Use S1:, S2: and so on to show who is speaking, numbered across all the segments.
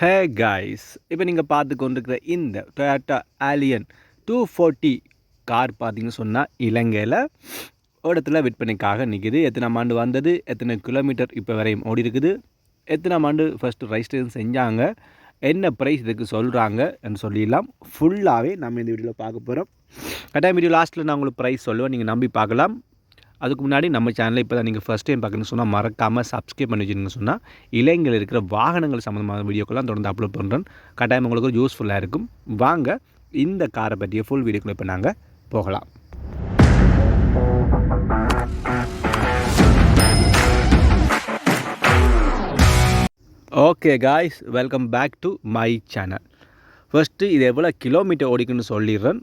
S1: Hey guys இப்போ நீங்கள் பார்த்து கொண்டிருக்கிற இந்த Toyota Allion two forty car பார்த்தீங்கன்னு சொன்னால் இலங்கையில் இடத்துல விற்பனைக்காக நிற்கிது எத்தனை ஆண்டு வந்தது? எத்தனை கிலோமீட்டர் இப்போ வரையும் ஓடி இருக்குது? எத்தனை ஆண்டு ஃபஸ்ட்டு ரெஜிஸ்ட்ரேஷன் செஞ்சாங்க? என்ன ப்ரைஸ் இதுக்கு சொல்கிறாங்க சொல்லிடலாம். ஃபுல்லாகவே நம்ம இந்த வீடியோவில் பார்க்க போகிறோம் கட்டாயம் வீடியோ லாஸ்ட்டில் நான் உங்களுக்கு ப்ரைஸ் சொல்லுவேன். நீங்கள் நம்பி பார்க்கலாம். அதுக்கு முன்னாடி நம்ம சேனலை இப்போ தான் நீங்கள் ஃபஸ்ட் டைம் பார்க்கணும்னு சொன்னால் மறக்காமல் சப்ஸ்கிரைப் பண்ணி வச்சுருங்கன்னு சொன்னால் இளைஞர்கள் இருக்கிற வாகனங்கள் சம்மந்தமான வீடியோக்கெல்லாம் தொடர்ந்து அப்லோட் பண்ணுறேன் கட்டாயம் உங்களுக்கு யூஸ்ஃபுல்லாக இருக்கும். வாங்க இந்த காரை பற்றிய ஃபுல் வீடியோக்குள்ள இப்போ நாங்கள் போகலாம். Okay guys welcome back to my channel first இது எவ்வளோ கிலோமீட்டர் ஓடிக்குன்னு சொல்லிடுறேன்.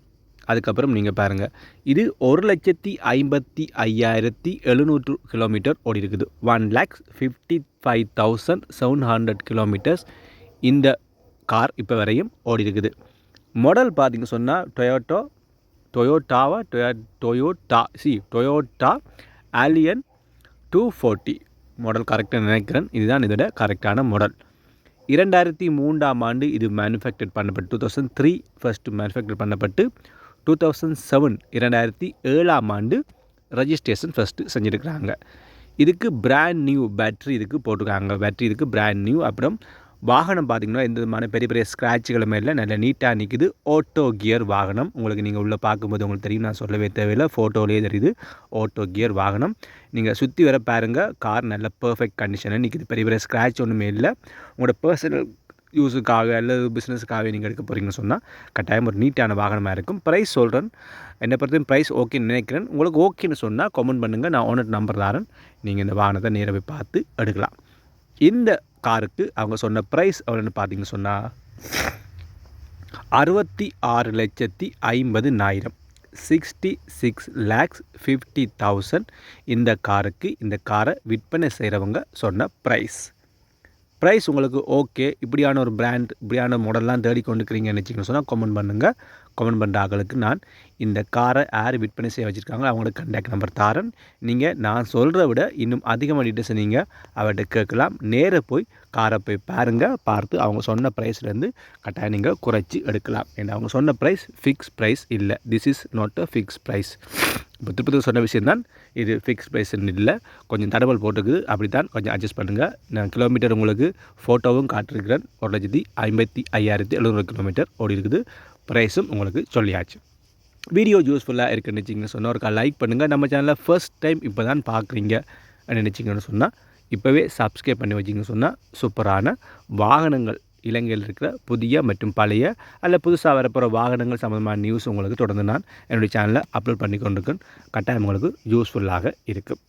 S1: அதுக்கப்புறம் நீங்கள் பாருங்கள் இது ஒரு லட்சத்தி ஐம்பத்தி ஐயாயிரத்தி எழுநூற்று கிலோமீட்டர் ஓடி இருக்குது. One lakhs fifty five thousand seven hundred kilometres இந்த கார் இப்போ வரையும் ஓடி இருக்குது. மாடல் பார்த்திங்க சொன்னால் Toyota டொயோட்டாவா Toyo Toyota C Toyota Allion two forty model கரெக்டாக நினைக்கிறேன். இதுதான் இதோட கரெக்டான மாடல் இரண்டாயிரத்தி மூன்றாம் ஆண்டு இது மேனுஃபேக்சர் பண்ணப்பட்டு two thousand three first manufacture பண்ணப்பட்டு டூ தௌசண்ட் செவன் இரண்டாயிரத்தி ஏழாம் ஆண்டு ரெஜிஸ்ட்ரேஷன் ஃபஸ்ட்டு செஞ்சுருக்கிறாங்க. இதுக்கு பிராண்ட் நியூ பேட்ரி இதுக்கு போட்டிருக்காங்க. பேட்ரி இதுக்கு பிராண்ட் நியூ அப்புறம் வாகனம் பார்த்திங்கன்னா எந்த விதமான பெரிய பெரிய ஸ்க்ராட்சுகளுமே இல்லை. நல்ல நீட்டாக நிற்குது ஆட்டோ கியர் வாகனம். உங்களுக்கு நீங்கள் உள்ளே பார்க்கும்போது உங்களுக்கு தெரியும். நான் சொல்லவே தேவையில்லை. ஃபோட்டோலேயே தெரியுது. ஆட்டோ கியர் வாகனம். நீங்கள் சுற்றி வர பாருங்கள் கார் நல்ல பர்ஃபெக்ட் கண்டிஷனில் நிற்குது பெரிய பெரிய ஸ்க்ராட்ச் ஒன்றுமே இல்லை. உங்களோட பர்சனல் யூஸுக்காக அல்லது பிஸ்னஸுக்காக நீங்கள் எடுக்க போகிறீங்கன்னு சொன்னால் கட்டாயம் ஒரு நீட்டான வாகனமாக இருக்கும். ப்ரைஸ் சொல்கிறேன் என்னை பொறுத்தையும் ப்ரைஸ் ஓகேன்னு நினைக்கிறேன். உங்களுக்கு ஓகேன்னு சொன்னால் கமெண்ட் பண்ணுங்கள் நான் ஓனர் நம்பர் தரேன். நீங்கள் இந்த வாகனத்தை நேரவே பார்த்து எடுக்கலாம். இந்த காருக்கு அவங்க சொன்ன ப்ரைஸ் எவ்வளோன்னு பார்த்தீங்கன்னு சொன்னால் அறுபத்தி ஆறு லட்சத்தி ஐம்பது நாயிரம் sixty six lakhs fifty thousand இந்த காருக்கு இந்த காரை விற்பனை செய்கிறவங்க சொன்ன ப்ரைஸ் ப்ரைஸ் உங்களுக்கு ஓகே இப்படியான ஒரு பிராண்ட் இப்படியான மாடல்லாம் தேடி கொண்டுக்கிறீங்கன்னு சொன்னால் கமெண்ட் பண்ணுங்கள் கமெண்ட் பண்ணுற ஆகளுக்கு நான் இந்த காரை யார் விற்பனை செய்ய வச்சுருக்காங்க அவங்களோட கண்டாக்ட் நம்பர் தாரன். நீங்கள் நான் சொல்கிறத விட இன்னும் அதிகமாக டீட்டெயில்ஸ் நீங்கள் அவர்கிட்ட கேட்கலாம். நேராக போய் காரை போய் பாருங்கள் பார்த்து அவங்க சொன்ன ப்ரைஸ்லேருந்து கட்டாயம் நீங்கள் குறைச்சி எடுக்கலாம். ஏன்னா அவங்க சொன்ன ப்ரைஸ் ஃபிக்ஸ் ப்ரைஸ் இல்லை. This is not a fix price இப்போ திருப்பதி சொன்ன விஷயந்தான் இது ஃபிக்ஸ் ப்ரைஸ்ன்னு இல்லை. கொஞ்சம் தடவல் போட்டுக்குது அப்படி தான் கொஞ்சம் அட்ஜஸ்ட் பண்ணுங்கள் நான் கிலோமீட்டர் உங்களுக்கு ஃபோட்டோவும் காட்டிருக்கிறேன். ஒரு லட்சத்தி ஐம்பத்தி ஐயாயிரத்தி எழுநூறு கிலோமீட்டர் ஓடி இருக்குது. ப்ரைஸும் உங்களுக்கு சொல்லியாச்சு. வீடியோ யூஸ்ஃபுல்லாக இருக்குன்னு நினச்சிங்கன்னு சொன்னால் ஒரு லைக் பண்ணுங்கள் நம்ம சேனலில் ஃபர்ஸ்ட் டைம் இப்போ தான் பார்க்குறீங்க நினச்சிங்கன்னு சொன்னால் இப்போவே சப்ஸ்கிரைப் பண்ணி வச்சிங்கன்னு சொன்னால் சூப்பரான வாகனங்கள் இலங்கையில் இருக்கிற புதிய மற்றும் பழைய அல்ல புதுசாக வரப்போகிற வாகனங்கள் சம்மந்தமான நியூஸ் உங்களுக்கு தொடர்ந்து நான் என்னுடைய சேனலில் அப்லோட் பண்ணி கொண்டிருக்கேன் கட்டாயம் உங்களுக்கு யூஸ்ஃபுல்லாக இருக்கும்.